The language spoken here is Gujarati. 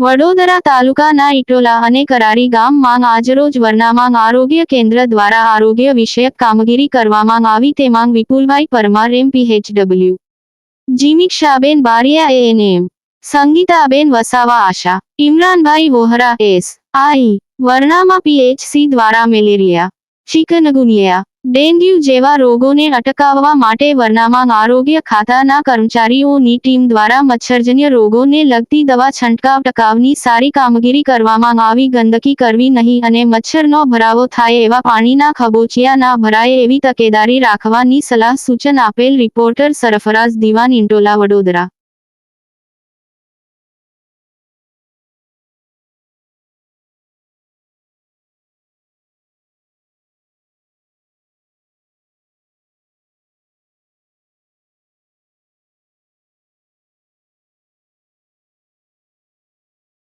વડોદરા તાલુકાના ઇટોલા અને કરારી ગામમાં આજરોજ વરનામાં આરોગ્ય કેન્દ્ર દ્વારા આરોગ્ય વિષયક કામગીરી કરવામાં આવી તે માંગ Vipulbhai Parmar M PHW Jimikshaben Bariya, ANM. Sangitaben Vasava ASHA. Imranbhai Vohra, S. I. વરનામાં PHC દ્વારા મેલેરિયા. ચિકનગુનિયા. ડેન્ગ્યુ જેવા રોગોને અટકાવવા માટે વરનામાં આરોગ્ય ખાતાના કર્મચારીઓની ટીમ દ્વારા મચ્છરજન્ય રોગોને લગતી દવા છંટકાવ ટકાવની સારી કામગીરી કરવામાં આવી, ગંદકી કરવી નહીં અને મચ્છરનો ભરાવો થાય એવા પાણીના ખબોચિયા ના ભરાય એવી તકેદારી રાખવાની સલાહ સૂચન આપેલ રિપોર્ટર સરફરાઝ દિવાન ઇન્ટોલા વડોદરા.